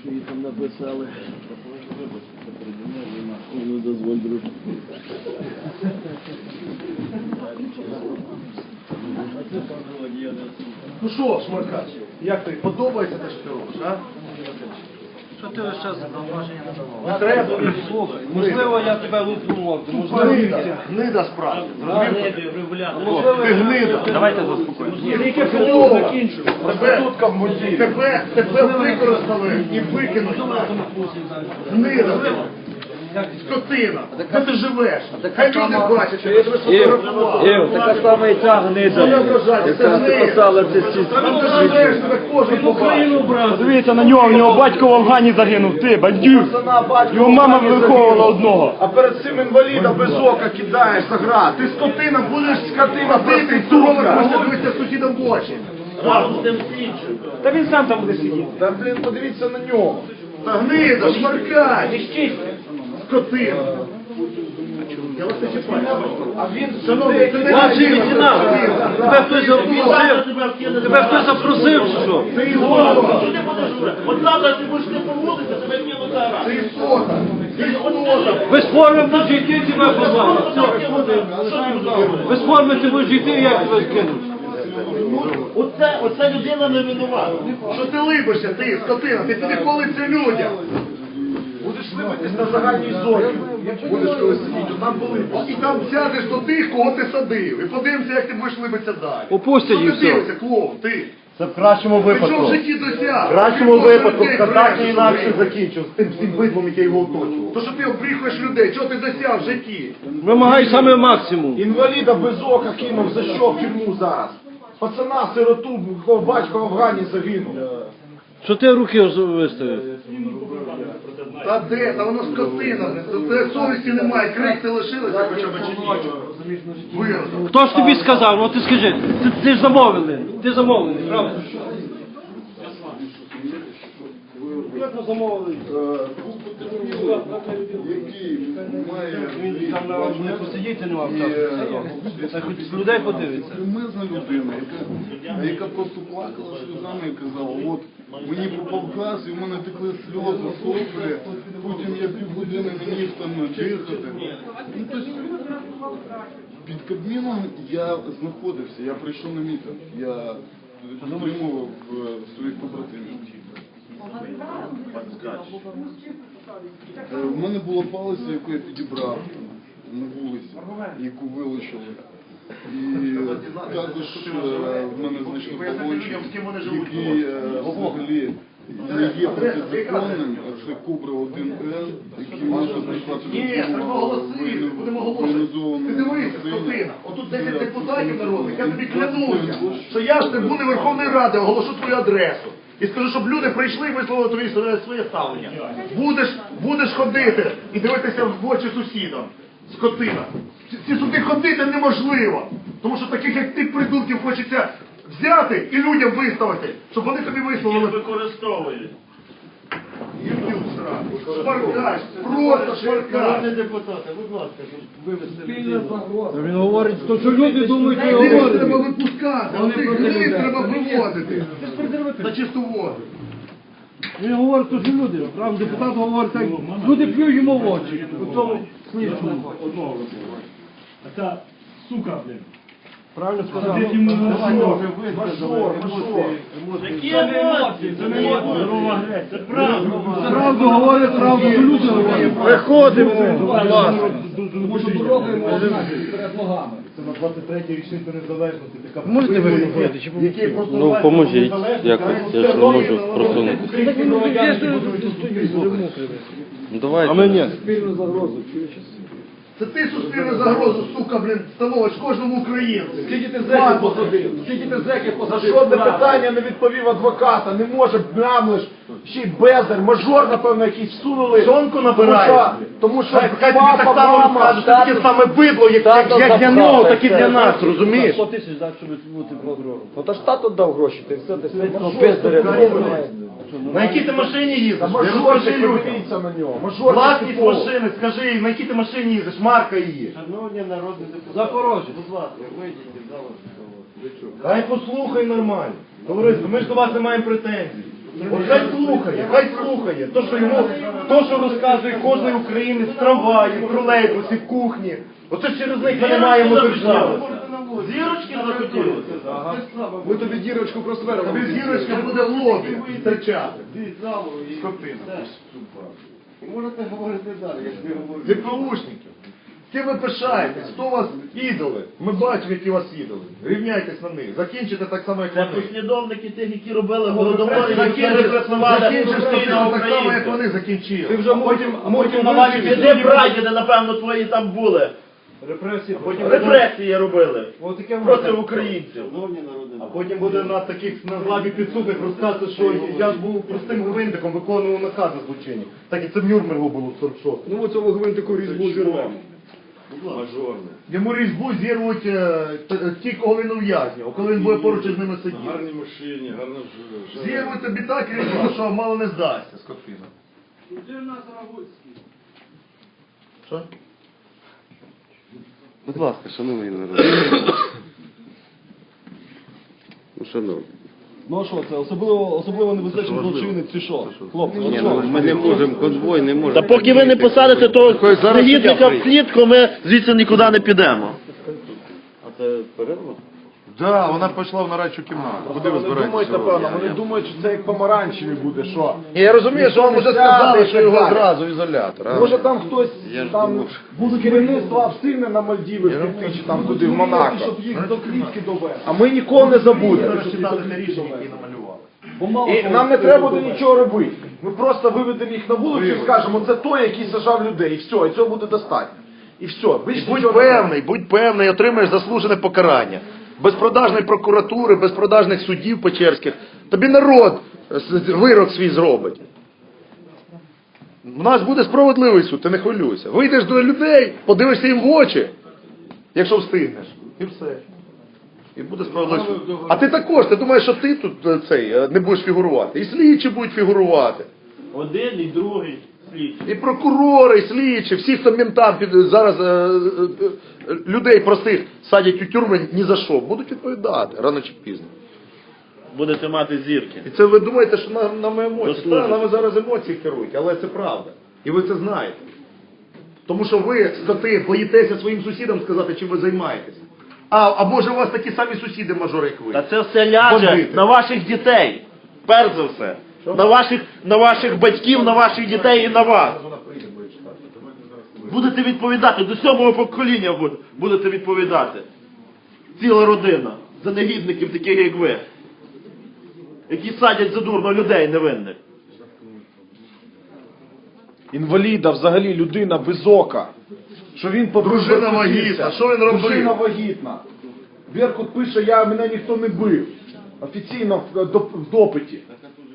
що її там написали. Ну, дозволь, друже. Ну що, Шмаркач, як тобі подобається те, що ти робиш, а? Що ти лише зауваження Не давав. треба. Слухай, можливо, я тебе лупнув, можливо, Гнида, гнида справді. можливо, Ти гнида. Давайте заспокоїмося. Тільки футбол закінчу. Тебе, тебе, тебе використали і викинули. Гнида. Скотина. Де ти живеш? Хай люди бачать, що ти тебе сфотографував. Ів, така сама і ця гнида? Це яка гнида. спасала це ці Там ти живеш, тебе кожен побачить. Дивіться на нього, в нього батько в Афгані загинув. Ти, бандюк. Його мама виховувала одного. А перед цим інваліда без ока кидаєш за гра. Ти скотина, будеш скотина, ти сука. Можна дивитися сусідам в очі. Та він сам там буде сидіти. Та блін, подивіться на нього. Та гнида, шмаркач. Скотина. Я вас не чіпаю. А він, шановний, це не Младший гнида, лейтенант, тебе хтось запросив, тебе хтось запросив, чи що? Ти істота. От завтра ти будеш не поводитися, тебе кинуть зараз. Ти істота. Ти істота. Без форми будеш йти, тебе позовуть. Без форми ти будеш йти, як тебе скинуть. Оце, оце людина не винувата. Що ти либишся, ти, скотина? Ти піди коли це людям. Либитись на загальній зоні. Будеш коли сидіти, там полипиш. І там сядеш до тих, кого ти садив. І подивимося, як ти будеш либитися далі. Опустять Що і ти все. дивишся, клоун, ти? Це в кращому Ти що в випадку. житті досяг? В кращому випадку так брешеш інакше закінчив з тим всім бидлом, яке його оточувало. То що ти обріхуєш людей, чого ти досяг в житті? Вимагай саме максимум. Інваліда без ока кинув, за що в тюрму зараз? Пацана сироту, кого батько в Афгані загинув. Що ти руки виставив? Та де? Та воно скотина. Та це совісті немає, крихти лишилися хоча б чи ні. Виродок. Хто ж тобі сказав? Ну ти скажи, ти ж замовлений, ти замовлений, правда? Як замовлений? Він там на вас не посидіти не мав часу. Та хоч людей подивиться. Людина, яка, яка просто плакала сльозами і казала, от мені попав газ, і в мене текли сльози, соплі, потім я півгодини не міг там дихати. Ну, тобто, під Кабміном я знаходився, я прийшов на мітинг, я підтримував е, своїх побратимів. Е, В мене була палиця, яку я підібрав на вулиці, яку вилучили. І також е, в мене знайшли балончик, який е, взагалі не є протизаконним, а це Кобра 1Н, який може знайшати Ні, треба голосити, будемо голосити. Дивися, скотина. Отут 10 депутатів народних, я тобі клянуся, що я з трибуни Верховної Ради оголошу твою адресу. І скажу, щоб люди прийшли і висловили тобі своє ставлення. Будеш, будеш ходити і дивитися в очі сусідам. Скотина. Ці- сюди ходити неможливо. Тому що таких, як ти, придурків, хочеться взяти і людям виставити, щоб вони тобі висловили. Використовують. І вб'ють сраку. Шмаркач, просто шмаркач. депутати, будь ласка, вивести Він говорить, то що люди думають, що Їх говорить. треба випускати, а цих гниль треба виводити. На чисту воду. Він говорить, то що люди. Правда, депутат говорить, так, люди п'ють йому в очі. У цьому слідчому. А ця сука, блін. Правильно сказав. Мажор. Які емоції? Це не Здорова. Це правда. Правду говорить, правду що люди говорять. Виходимо, будь ласка. Це на 23-й річницю незалежності. Така Можете ви виходити? Чи який просто Ну, поможіть якось, я ж не можу просунути. Ну, Давайте. А мені? Це ти суспільну загрозу, сука, блін, становиш кожному українцю. Скільки ти зеків посадив? Скільки ти зеків посадив? Жодне питання не відповів адвоката, не може мямлиш, ще й бездар, мажор, напевно, якийсь всунули. Сонку набираєш. Тому що, тому що Хай хай тобі так папа, само мама, розкаже, що таке саме бидло, як, як, як для нього, так і для нас, розумієш? 100 тисяч, так, щоб бути прокурором. Ну то ж тато дав гроші, ти все, ти все, ну, бездаря, На якій ти машині їздиш? Мажор, подивіться на нього, мажор, Власність машини, скажи, на якій ти машині їздиш, марка її. Шановні народні депутати, Запорожець. будь ласка, вийдіть із залу. Хай послухай нормально. Товариство, ми ж до вас не маємо претензій. От хай слухає, хай слухає. То, що йому, то, що розказує кожен українець в трамваї, в тролейбусі, в кухні. Оце через них ми не маємо держави. Зірочки захотілося. Ми тобі дірочку просверимо. Тобі зірочка буде в лобі стерчати. Можете говорити далі, як ви говорите. ДПУшників. Ким ви пишаєтесь? Хто у вас ідоли? Ми бачимо, які у вас ідоли. Рівняйтесь на них. Закінчите так само, як Це вони. послідовники тих, які робили голодомор, які репресували Закінчиш постійно так само, як вони закінчили. Ти вже потім, а потім на лаві Де прадіди, напевно, твої там були. Репресії. Репресії робили Отаке проти українців. А потім буде на таких на главі підсудних розказувати, що я був простим гвинтиком, виконував накази злочинні. Так і це в Нюрнбергу було в 46 Ну ми цьому гвинтику різьбу зірвемо. Йому різьбу зірвуть е, т- ті, кого він ув'язнював, коли він буде поруч із ними сидіти. Гарні машині, гарна жила. Зірвуть тобі так різьбу, що мало не здасться, скотина. Що? Будь ласка, шановний народ. Ну, шановні. Ну а що це? Особливо, особливо небезпечний злочинець чи що? Хлопці, Ні, ну, що? ми не можемо, конвой не може. Та поки ви не посадите того негідника в клітку, ми звідси нікуди не підемо. А це перерва? Да, вона пішла в нарадчу кімнату. Куди ви Вони думають, напевно, вони думають, що це як помаранчеві буде, що? Я розумію, що вам вже сказали, що його одразу в ізолятор. а? Може там хтось Я ж там думав, буде керівництво абстивне на Мальдіви піти, чи там куди, в Монако. Щоб їх до клітки довести. А ми ніколи не забудемо. Бо мало І нам не треба буде довести. нічого робити. Ми просто виведемо їх на вулицю і скажемо, це той, який сажав людей, і все, і цього буде достатньо. І все, більше Будь нічого не треба. певний, будь певний, отримаєш заслужене покарання. Без продажної прокуратури, без продажних суддів печерських. Тобі народ вирок свій зробить. У нас буде справедливий суд, ти не хвилюйся. Вийдеш до людей, подивишся їм в очі, якщо встигнеш. І все. І буде справедливий суд. А ти також, ти думаєш, що ти тут е, цей, е, не будеш фігурувати. І слідчі будуть фігурувати. Один і другий. І прокурори, і слідчі, всі хто ментам під зараз е, е, е, людей простих садять у тюрми ні за що, будуть відповідати рано чи пізно. Будете мати зірки. І це ви думаєте, що на, нами емоції. Заслужено. Так, нами зараз емоції керують, але це правда. І ви це знаєте. Тому що ви, скоти, боїтеся своїм сусідам сказати, чим ви займаєтесь. А, або ж у вас такі самі сусіди мажори, як ви. Та це все ляже Бандити. на ваших дітей. Перш за все. На ваших, на ваших батьків, на ваших дітей і на вас. Будете відповідати, до сьомого покоління будете відповідати. Ціла родина за негідників, таких як ви. Які садять задурно людей невинних. Інваліда, взагалі людина без ока. Що він Дружина вагітна, що він робив? Дружина вагітна. Беркут пише, я мене ніхто не бив. Офіційно в, в допиті.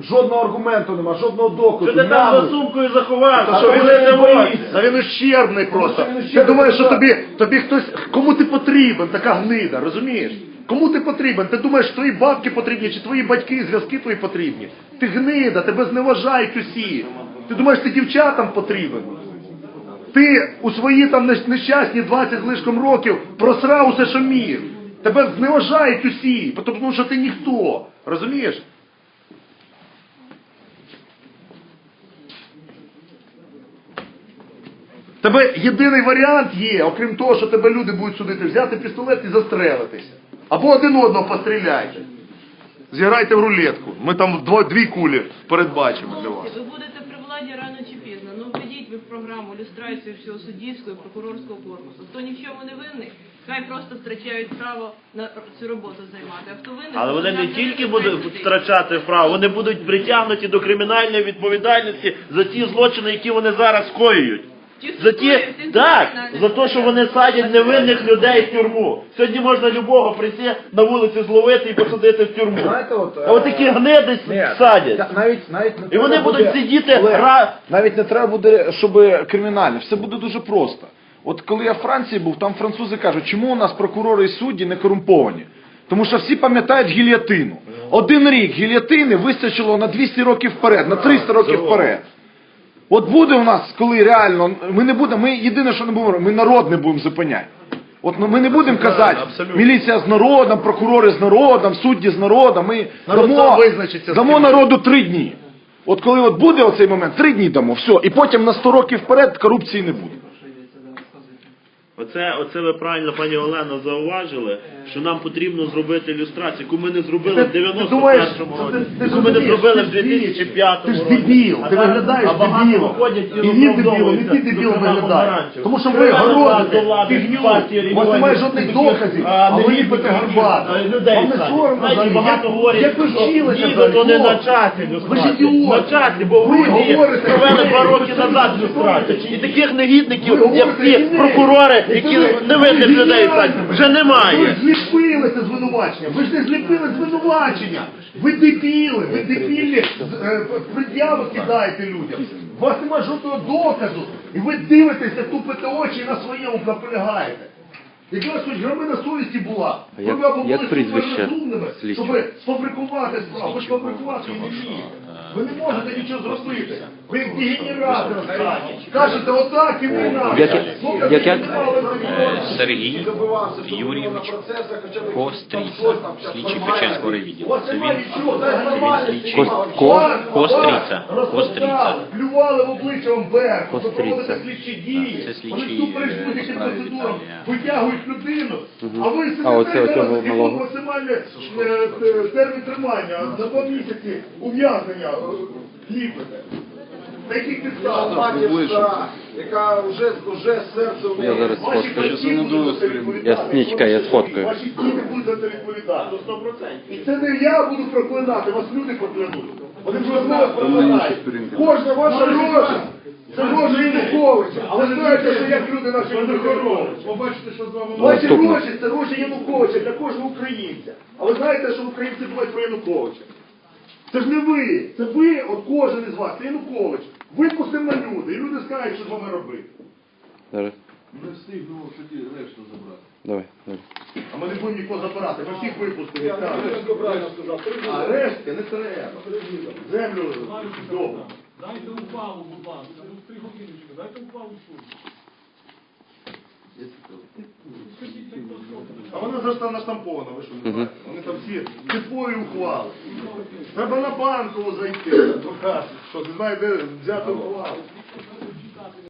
Жодного аргументу нема, жодного доказу. Що ти там за сумкою заховався? Та що він не боїться? Та він ущербний просто. він Ти думаєш, що тобі, тобі хтось, кому ти потрібен, така гнида, розумієш? Кому ти потрібен? Ти думаєш, що твої бабки потрібні, чи твої батьки, зв'язки твої потрібні? Ти гнида, тебе зневажають усі. Ти думаєш, ти дівчатам потрібен? Ти у свої там нещасні 20 з лишком років просрав усе, що міг. Тебе зневажають усі, тому що ти ніхто. Розумієш? Тебе єдиний варіант є, окрім того, що тебе люди будуть судити, взяти пістолет і застрелитися. Або один одного постріляйте. Зіграйте в рулетку. Ми там дво- дві кулі передбачимо для вас. Ви будете при владі рано чи пізно. Ну введіть ви в програму люстрацію всього суддівського і прокурорського корпусу. Хто ні в чому не винний, хай просто втрачають право на цю роботу займати. А хто винний, Але вони не тільки буде будуть втрачати право, вони будуть притягнуті до кримінальної відповідальності за ті злочини, які вони зараз скоюють. За ті, так, за те, що вони садять невинних людей в тюрму. Сьогодні можна любого прийти на вулиці зловити і посадити в тюрму. Знаєте, от, А от такі гниди Ні, садять. та- навіть, навіть не І вони треба будуть буде- сидіти Олег, ра- Навіть не треба буде, щоб кримінально. Все буде дуже просто. От коли я в Франції був, там французи кажуть, чому у нас прокурори і судді не корумповані? Тому що всі пам'ятають гільятину. Один рік гільятини вистачило на 200 років вперед, на 300 років вперед. От буде у нас, коли реально, ми не будемо, ми єдине, що не будемо, ми народ не будемо зупиняти. От ну, ми не будемо казати, абсолютно. міліція з народом, прокурори з народом, судді з народом. Ми Народ дамо, визначиться з дамо народу три дні. От коли от буде оцей момент, три дні дамо, все. І потім на 100 років вперед корупції не буде. Оце, оце ви правильно, пані Олено, зауважили, що нам потрібно зробити ілюстрацію, яку ми не зробили в Ти- ти 91-му році, яку ми не зробили в ти ж дебіл. 2005 Ти ж році. дебіл, ти виглядаєш дебілом. І він дебіл, і ти виправдовуються, дебіл виглядаєш. Тому що ви городите фігню, у вас немає жодних доказів, а, ви гарбату. людей Вам не соромно взагалі? багато Як- ви вчилися ні, взагалі? то не на часі Ви ж ідіоти. На часі, бо Ви провели два роки назад ви- люстрацію. ви- І таких негідників, як ці ні, ні. прокурори, які ви- невинних ви людей вже Ви немає. зліпилися звинувачення, ви ж не зліпили звинувачення. Ви дебіли, ви дебільні з- е, пред'яви кидаєте людям. У вас немає жодного доказу. І ви дивитеся, тупите очі і на своєму наполягаєте. Якби у вас хоч громина совісті була, ви б або були слідчого? щоб сфабрикувати справу, ви ж фабрикувати її не вмієте. Ви не можете нічого зробити. Ви як дегенерати останні. Кажете, отак і ви як- як- Сергій Юрійович Костріця, слідчий Печерського райвідділу. Це він Ко- Костриця. Костриця. Плювали в обличчя вам берег, Костриця. слідчі дії. Це слідчі, Вони е, справи процедурам відправлення. витягують людину, а ви А оце сидите оцього зараз, який малого? максимальний е, е, термін тримання, за два місяці ув'язнення е, ліпите. На яких підставах? Яка вже, вже серце Я зараз Ваші сфоткаю. батьки будуть за це відповідати. Я снічка, я сфоткаю. Ваші діти будуть за це відповідати. І це не я буду проклинати, вас люди проклянуть. Вони вже знову проклинають. Кожна ваша рожа, це рожа Януковича. А ви знаєте, що як люди наші Януковича. Побачите, що з вами Ваші Наступне. гроші це рожа Януковича для кожного українця. А ви знаєте, що українці думають про Януковича? Це ж не ви, це ви, от кожен із вас, це Янукович. Випустив на люди, і люди скажуть, що з вами робити. Зараз. Не встигну тоді решту забрати. Давай, давай. А ми не будемо нікого забирати, ми всіх випустили. А решти не треба. Землю добре. Дайте упалу, будь ласка. Ну, три годиночки, дайте упалу суд. А вона завжди наштампована, ви що не знаєте? Вони там всі типові ухвали. Треба на банку зайти. Покажуть, що ти знаєш, де взяти ухвалу.